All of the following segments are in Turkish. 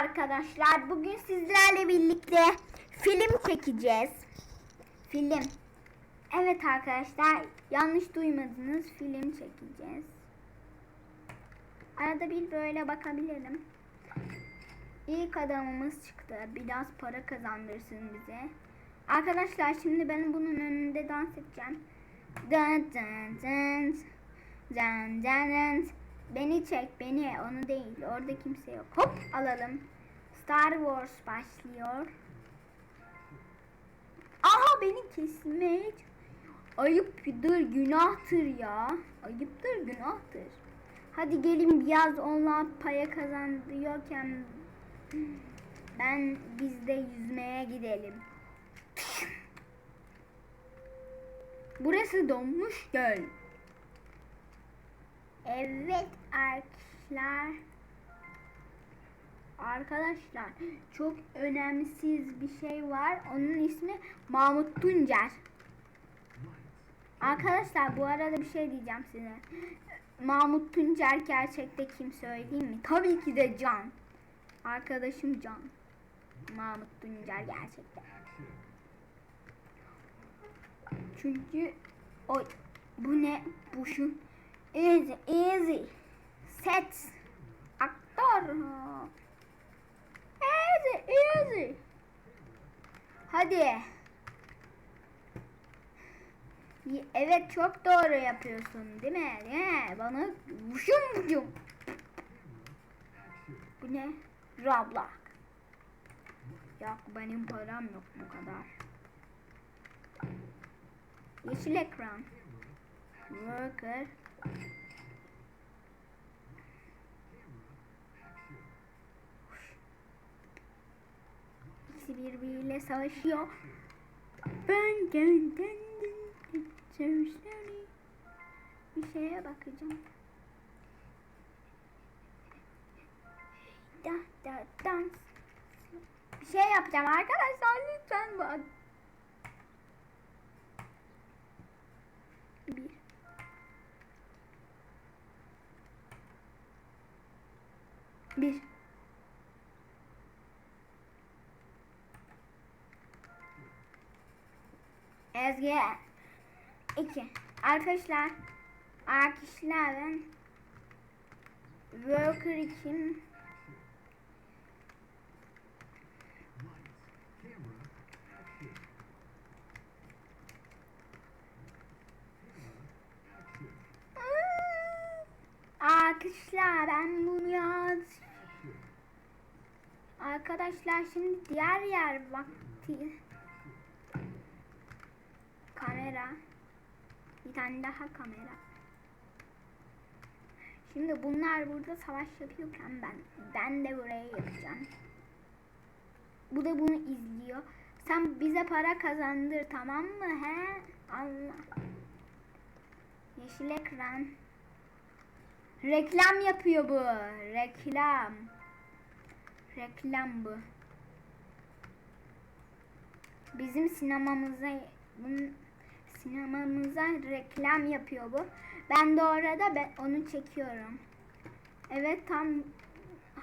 arkadaşlar. Bugün sizlerle birlikte film çekeceğiz. Film. Evet arkadaşlar. Yanlış duymadınız. Film çekeceğiz. Arada bir böyle bakabilirim. İlk adamımız çıktı. Biraz para kazandırsın bize. Arkadaşlar şimdi ben bunun önünde dans edeceğim. Dın dın dın. Dın dın. Beni çek beni onu değil orada kimse yok. Hop alalım. Star Wars başlıyor. Aha beni kesmek. Ayıptır günahtır ya. Ayıptır günahtır. Hadi gelin biraz onlar paya kazandırıyorken ben biz de yüzmeye gidelim. Burası donmuş göl. Evet arkadaşlar. Arkadaşlar çok önemsiz bir şey var. Onun ismi Mahmut Tuncer. Arkadaşlar bu arada bir şey diyeceğim size. Mahmut Tuncer gerçekte kim söyleyeyim mi? Tabii ki de Can. Arkadaşım Can. Mahmut Tuncer gerçekte. Çünkü o bu ne? Bu şu Easy, easy. Set. Aktör. Easy, easy. Hadi. Evet çok doğru yapıyorsun değil mi? Değil? Bana vuşum vuşum. Bu ne? Roblox. Yok benim param yok bu kadar. Yeşil ekran. Worker. İkisi birbiriyle savaşıyor. Ben Bir şeye bakacağım. Da da dans. Bir şey yapacağım arkadaşlar lütfen bak. Bir. Bir. Ezgi. İki. Arkadaşlar. Arkadaşlar ben Worker için Arkadaşlar ben bunu yaz. Arkadaşlar şimdi diğer yer vakti. Kamera. Bir tane daha kamera. Şimdi bunlar burada savaş yapıyorken ben ben de buraya yapacağım. Bu da bunu izliyor. Sen bize para kazandır tamam mı he? Allah. Yeşil ekran. Reklam yapıyor bu. Reklam. Reklam bu. Bizim sinemamıza bunun sinemamıza reklam yapıyor bu. Ben de orada ben onu çekiyorum. Evet tam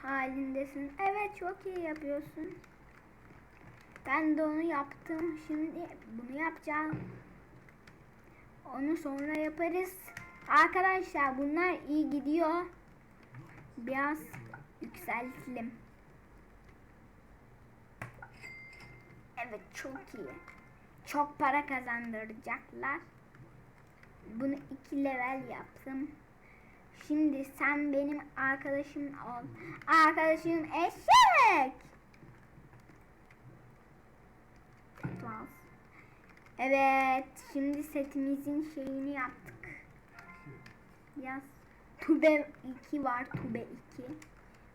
halindesin. Evet çok iyi yapıyorsun. Ben de onu yaptım. Şimdi bunu yapacağım. Onu sonra yaparız. Arkadaşlar bunlar iyi gidiyor. Biraz yükseltelim. Evet çok iyi. Çok para kazandıracaklar. Bunu iki level yaptım. Şimdi sen benim arkadaşım ol. Arkadaşım eşek. Evet, şimdi setimizin şeyini yaptık. Yaz. Tube 2 var, Tube 2.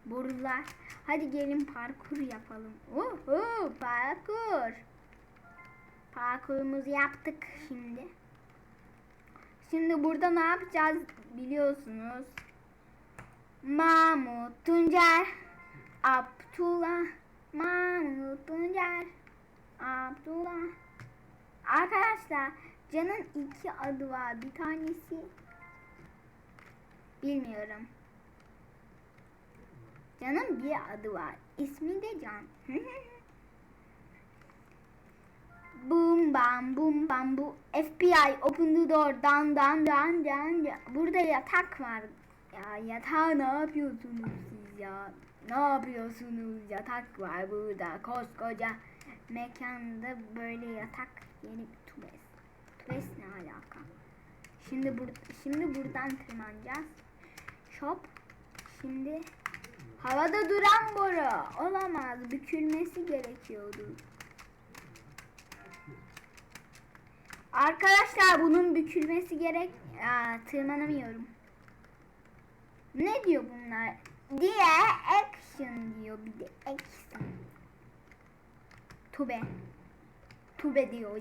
Borular. Hadi gelin parkur yapalım. Uhu, parkur. Parkurumuzu yaptık şimdi. Şimdi burada ne yapacağız biliyorsunuz. Mahmut Tuncer, Abdullah, Mahmut Tuncer, Abdullah. Arkadaşlar Can'ın iki adı var. Bir tanesi bilmiyorum. Can'ın bir adı var. İsmi de Can. Boom bam boom bam bu FBI open the door dan dan dan dan dan. Burada yatak var. Ya yatağa ne yapıyorsunuz siz ya? Ne yapıyorsunuz? Yatak var burada. Koskoca mekanda böyle yatak yeni bir tubes. Tubes ne alaka? Şimdi bur şimdi buradan tırmanacağız. Shop. Şimdi havada duran boru olamaz. Bükülmesi gerekiyordu. Arkadaşlar bunun bükülmesi gerek. Aa, tırmanamıyorum. Ne diyor bunlar? Diye action diyor bir de action. Tube. Tube diyor o.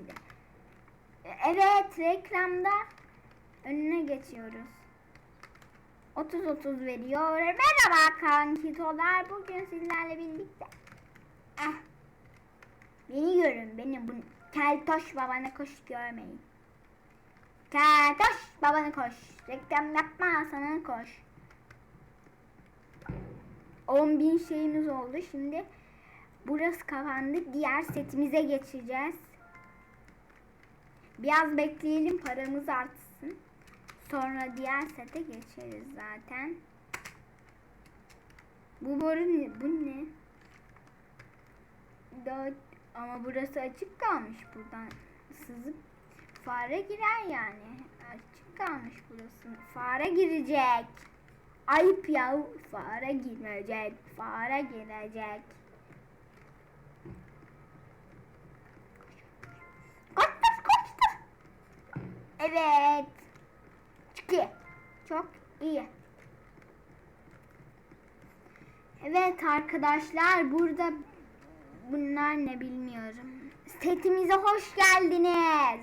Evet reklamda önüne geçiyoruz. 30-30 veriyor. Merhaba kankitolar. Bugün sizlerle birlikte. Ah. Beni görün. Beni bu keltoş babana koş görmeyin. Keltoş babana koş. Reklam yapma sana koş. 10 bin şeyimiz oldu. Şimdi burası kapandı. Diğer setimize geçeceğiz. Biraz bekleyelim paramız artsın. Sonra diğer sete geçeriz zaten. Bu boru ne? Bu ne? Dört. Ama burası açık kalmış buradan. Sızıp fare girer yani. Açık kalmış burası. Fare girecek. Ayıp ya. Fare girecek. Fare girecek. Koştur koştur. Evet. Çıkıyor. Çok iyi. Evet arkadaşlar burada bunlar ne bilmiyorum. Setimize hoş geldiniz.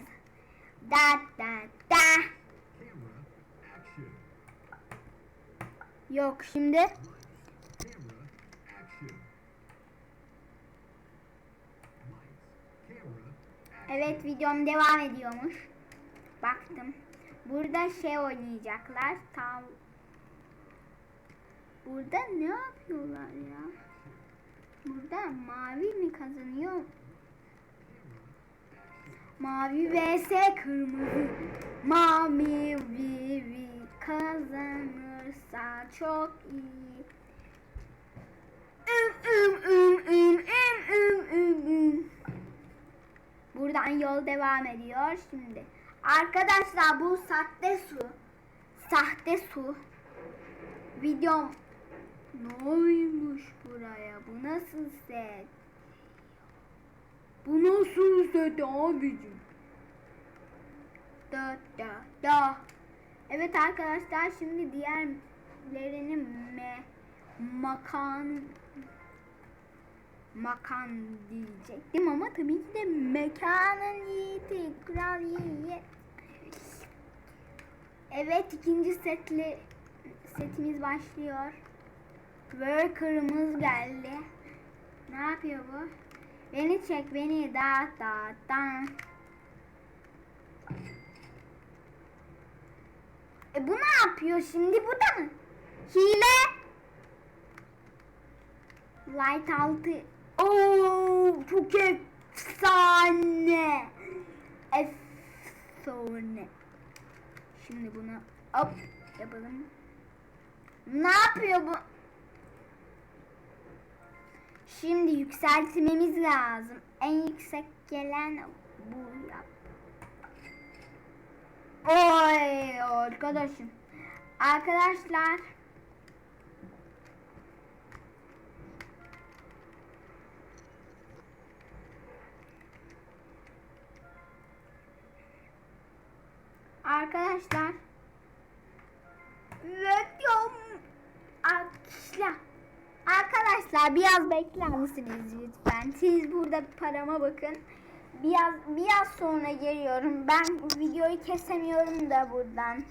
Da da da. Yok şimdi. Evet videom devam ediyormuş. Baktım. Burada şey oynayacaklar. Tam Burada ne yapıyorlar ya? Burada mavi mi kazanıyor? Mavi vs kırmızı. Mavi vi kazanırsa çok iyi. Üm üm üm üm üm üm üm üm. Buradan yol devam ediyor şimdi. Arkadaşlar bu sahte su. Sahte su. Videom ne oymuş buraya? Bu nasıl set? Bu nasıl set abicim? Da da da. Evet arkadaşlar şimdi diğerlerini me makan makan diyecektim ama tabii ki de mekanın yiğidi kral yiğit. Evet ikinci setli setimiz başlıyor. Worker'ımız geldi. Ne yapıyor bu? Beni çek beni da da da. E bu ne yapıyor şimdi? Bu da mı? Hile. Light altı. Oo çok efsane. Efsane. Şimdi bunu hop yapalım. Ne yapıyor bu? Şimdi yükseltmemiz lazım. En yüksek gelen bu yap. Oy arkadaşım. Arkadaşlar Arkadaşlar Reklam Arkadaşlar Arkadaşlar biraz bekler misiniz lütfen? Siz burada parama bakın. Biraz biraz sonra geliyorum. Ben bu videoyu kesemiyorum da buradan.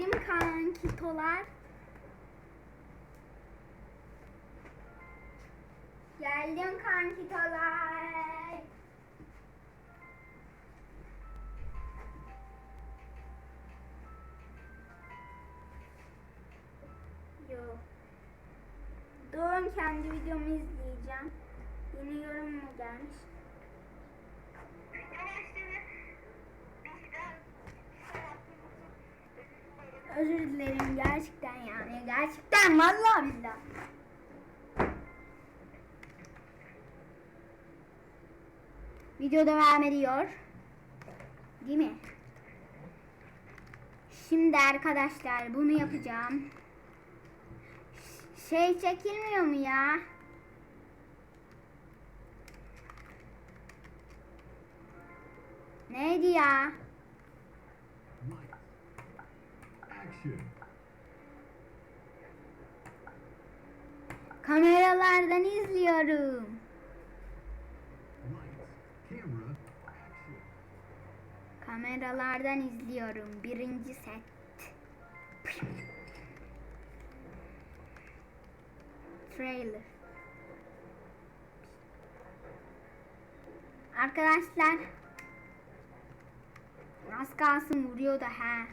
Geldim kankitolar. Geldim kankitolar. Yok. Durun kendi videomu izleyeceğim. Yeni yorum mu gelmiş? Özür dilerim gerçekten yani gerçekten vallahi billahi. Video devam ediyor. Değil mi? Şimdi arkadaşlar bunu yapacağım. Şey çekilmiyor mu ya? Neydi ya? Action. Kameralardan izliyorum. Kameralardan izliyorum. Birinci set. Trailer. Arkadaşlar az kalsın vuruyor da ha.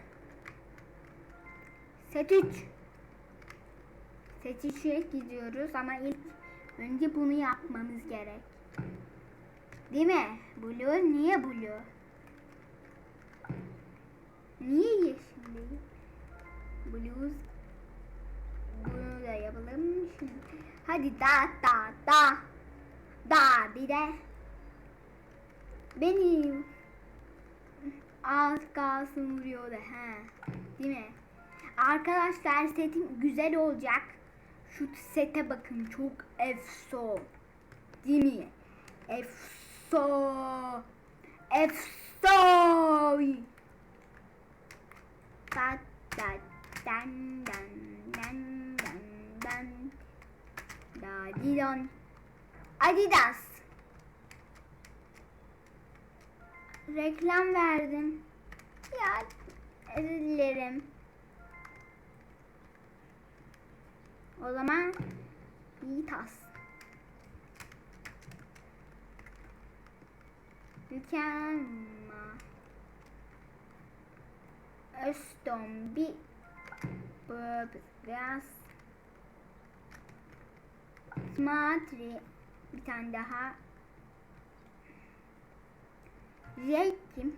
Set 3. Set 3'e gidiyoruz ama ilk önce bunu yapmamız gerek. Değil mi? Blue niye blue? Niye yeşil değil? Blues. Bunu da yapalım. Şimdi. Hadi da da da. Da bir de. Benim. Az kalsın vuruyor da ha. Değil mi? Arkadaşlar setim güzel olacak. Şu sete bakın çok efso. Değil mi? Efso. Efso. Da da dan dan dan dan dan Adidas Reklam verdim. Ya özür dilerim. O zaman iyi tas. Mükemmel. Öston bir biraz Smartry bir tane daha. Zeytim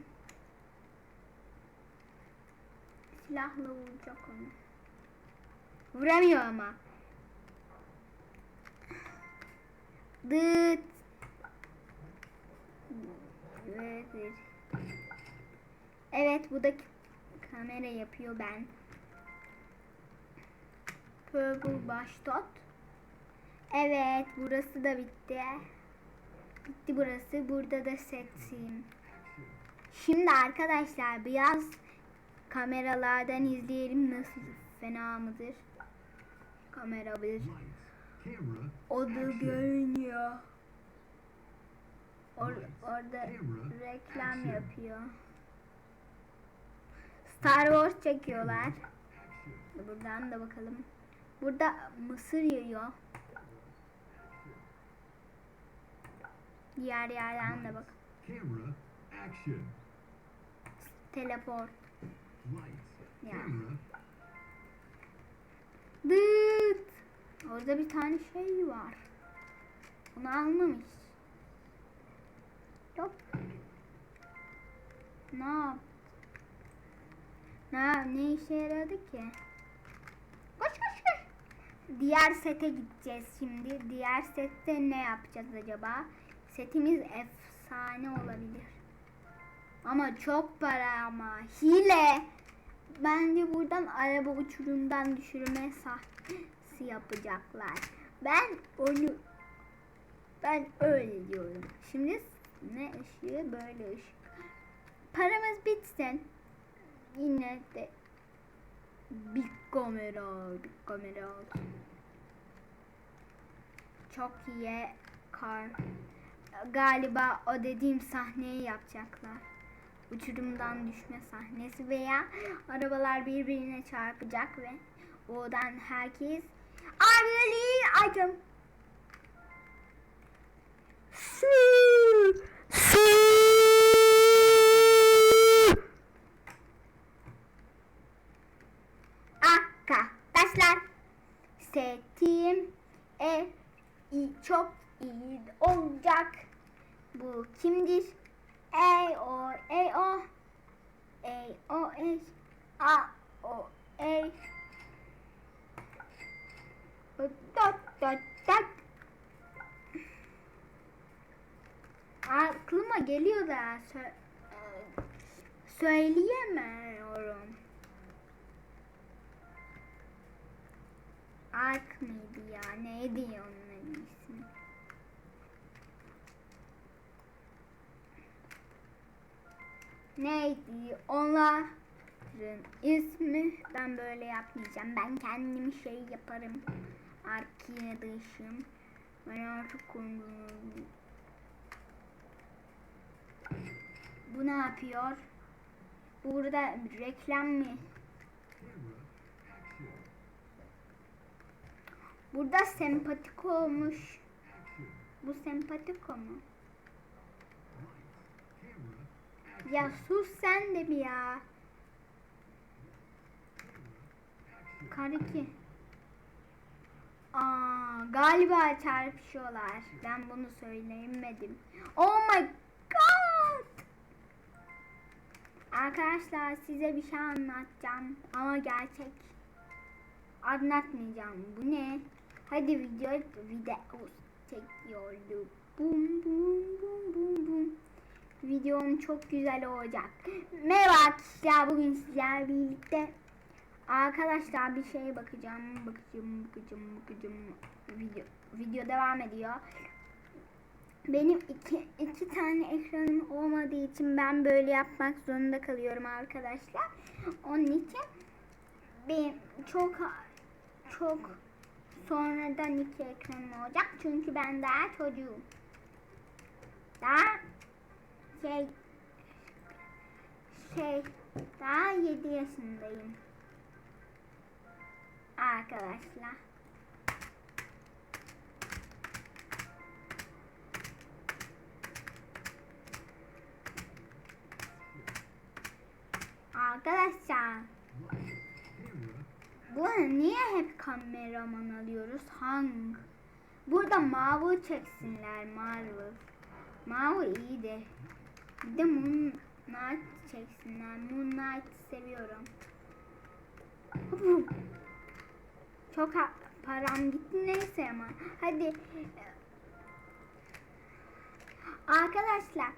silahla vuracak onu. Vuramıyor ama Dıt Evet. Bu da kamera yapıyor ben. Purple baştot. Evet burası da bitti. Bitti burası. Burada da setim. Şimdi arkadaşlar biraz kameralardan izleyelim nasıl fena mıdır? Kamera bir. O da görünüyor. Or- orada reklam yapıyor. Star Wars çekiyorlar. Buradan da bakalım. Burada mısır yiyor. Diğer yerden de bak. Teleport. Lights. Ya. Camera. Dıt. Orada bir tane şey var. Bunu almamış. Yok. Ne yap? Ne, ne işe yaradı ki? Koş koş koş. Diğer sete gideceğiz şimdi. Diğer sette ne yapacağız acaba? Setimiz efsane olabilir. Ama çok para ama. Hile. Bence buradan araba uçurumdan düşürme sahnesi yapacaklar. Ben onu ben öyle diyorum. Şimdi ne ışığı böyle ışık. Paramız bitsin. Yine de bir kamera, bir kamera. Çok iyi kar. Galiba o dediğim sahneyi yapacaklar. uçurumdan düşme sahnesi veya arabalar birbirine çarpacak ve oradan herkes Arleli item Su Su Arkadaşlar setim e, çok iyi olacak. Bu kimdir? Ey o ey o ey o ey a o ey dot dot dot Aklıma geliyor da sö- söyleyemiyorum. Ark mıydı ya? Neydi onun ismi? Neydi? Onların ismi ben böyle yapmayacağım. Ben kendim şey yaparım. Arkadaşım. Ben artık onu- Bu ne yapıyor? Burada reklam mı? Burada sempatik olmuş. Bu sempatik mu? Ya sus sen de bir ya. Kariki. Aa, galiba çarpışıyorlar. Ben bunu söyleyemedim. Oh my god. Arkadaşlar size bir şey anlatacağım ama gerçek. Anlatmayacağım. Bu ne? Hadi video video çekiyordu. Bum bum bum bum bum. Videom çok güzel olacak. Merhaba arkadaşlar bugün sizlerle birlikte Arkadaşlar bir şeye bakacağım, bakacağım, bakacağım, bakacağım. Video, video devam ediyor. Benim iki, iki tane ekranım olmadığı için ben böyle yapmak zorunda kalıyorum arkadaşlar. Onun için benim çok çok sonradan iki ekranım olacak. Çünkü ben daha çocuğum. Daha şey şey daha 7 yaşındayım arkadaşlar. Arkadaşlar bu niye hep kameraman alıyoruz? Hang. Burada Marvel çeksinler Marvel. Marvel iyidir. Bir de Moon Knight çeksinler. Moon Knight'ı seviyorum. Çok param gitti neyse ama. Hadi. Arkadaşlar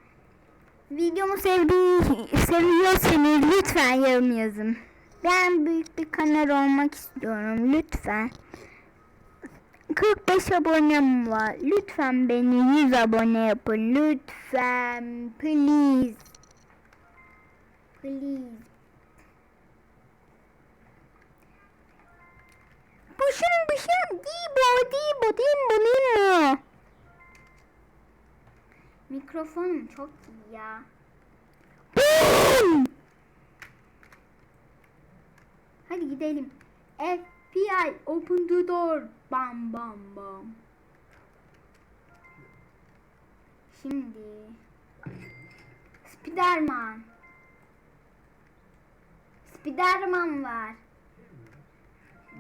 videomu sevdiği, seviyorsanız lütfen yorum yazın. Ben büyük bir kanal olmak istiyorum lütfen. 45 abonem var. Lütfen beni 100 abone yapın. Lütfen. Please. Please. Buşun buşun. Dibo dibo dibo dibo. Mikrofonum çok iyi ya. Boom! Hadi gidelim. FBI open the door. Bam bam bam. Şimdi Spiderman. Spiderman var.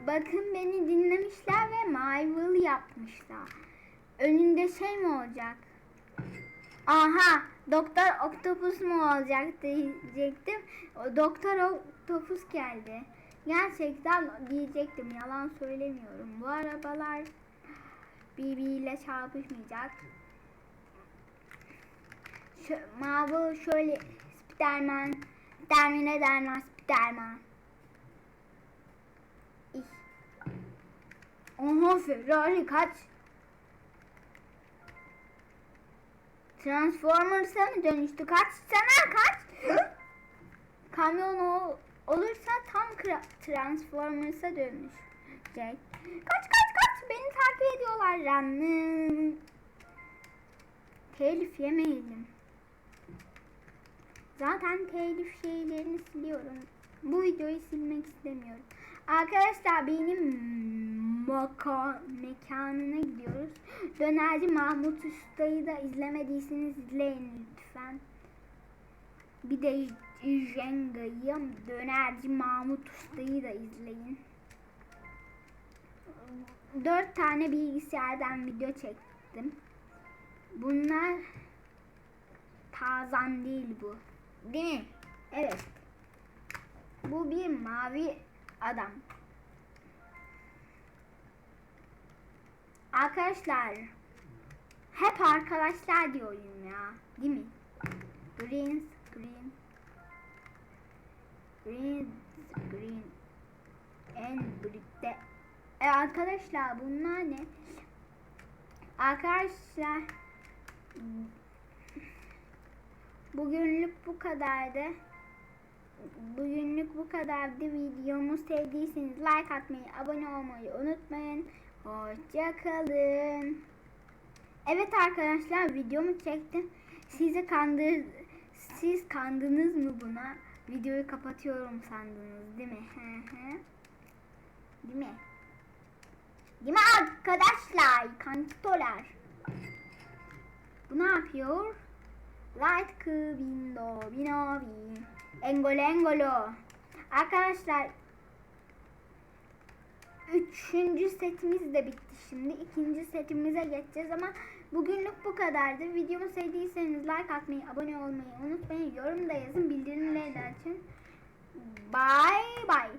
Bakın beni dinlemişler ve Marvel yapmışlar. Önünde şey mi olacak? Aha, Doktor Octopus mu olacak diyecektim. Doktor Octopus geldi. Gerçekten diyecektim. Yalan söylemiyorum. Bu arabalar birbiriyle çarpışmayacak. Şu, Marvel şöyle Spiderman Termine derler Spiderman. Oha Ferrari kaç? Transformers'a mı dönüştü? Kaç sana kaç? Kamyon ol- olursa tam Transformers'a dönüşecek. Kaç kaç kaç beni takip ediyorlar canım. Telif yemeyelim. Zaten telif şeylerini siliyorum. Bu videoyu silmek istemiyorum. Arkadaşlar benim maka mekanına gidiyoruz. Dönerci Mahmut Usta'yı da izlemediyseniz izleyin lütfen. Bir de Jenga'yı, Dönerci Mahmut Usta'yı da izleyin. Dört tane bilgisayardan video çektim. Bunlar Tarzan değil bu. Değil mi? Evet. Bu bir mavi adam. Arkadaşlar hep arkadaşlar diyorum ya. Değil mi? Green screen. Green screen. En birlikte. E arkadaşlar bunlar ne? Arkadaşlar bugünlük bu kadardı. Bugünlük bu kadardı. Videomu sevdiyseniz like atmayı, abone olmayı unutmayın. Hoşçakalın. Evet arkadaşlar videomu çektim. Sizi kandır siz kandınız mı buna? Videoyu kapatıyorum sandınız değil mi? Değil mi? Değil mi arkadaşlar? Kantolar. Bu ne yapıyor? Light kı bindo bino bin. Engolo engolo. Arkadaşlar Üçüncü setimiz de bitti şimdi. İkinci setimize geçeceğiz ama bugünlük bu kadardı. Videomu sevdiyseniz like atmayı, abone olmayı unutmayın. Yorum da yazın, bildirimleri de açın. Bye bye.